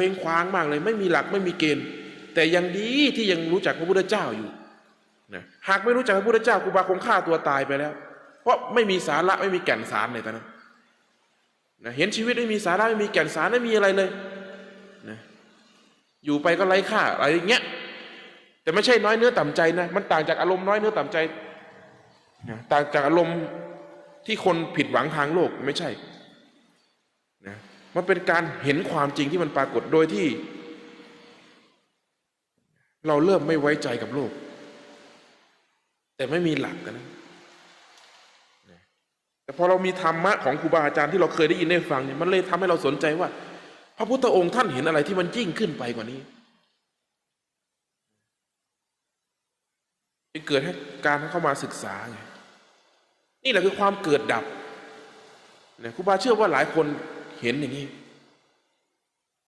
ว้งคว้างมากเลย ไม่มีหลักไม่มีเกณฑ์ แต่ยังดีที่ยังรู้จักพระพุทธเจ้าอยู่นะหากไม่รู้จักพระพุทธเจ้าครูบาคงฆ่าตัวตายไปแล้ว เพราะไม่มีสาระไม่มีแก่นสารเลยตอนนั้นนะเห็นชีวิตไม่มีสาระไม่มีแก่นสารไม่มีอะไรเลยนะอยู่ไปก็ไร้ค่าอะไรอย่างเงี้ยแต่ไม่ใช่น้อยเนื้อต่ำใจนะมันต่างจากอารมณ์น้อยเนื้อต่ำใจนะต่างจากอารมณ์ที่คนผิดหวังทางโลกไม่ใช่นะ มันเป็นการเห็นความจริงที่มันปรากฏโดยที่ เราเริ่มไม่ไว้ใจกับโลก แต่ไม่มีหลักกันนะแต่พอเรามีธรรมะของครูบาอาจารย์ที่เราเคยได้ยินได้ฟังเนี่ยมันเลยทำให้เราสนใจว่า พระพุทธองค์ท่านเห็นอะไรที่มันยิ่งขึ้นไปกว่านี้จึงเกิดให้การเข้ามาศึกษาไงนี่แหละคือความเกิดดับเนี่ยครูบาเชื่อว่าหลายคน เห็นอย่างนี้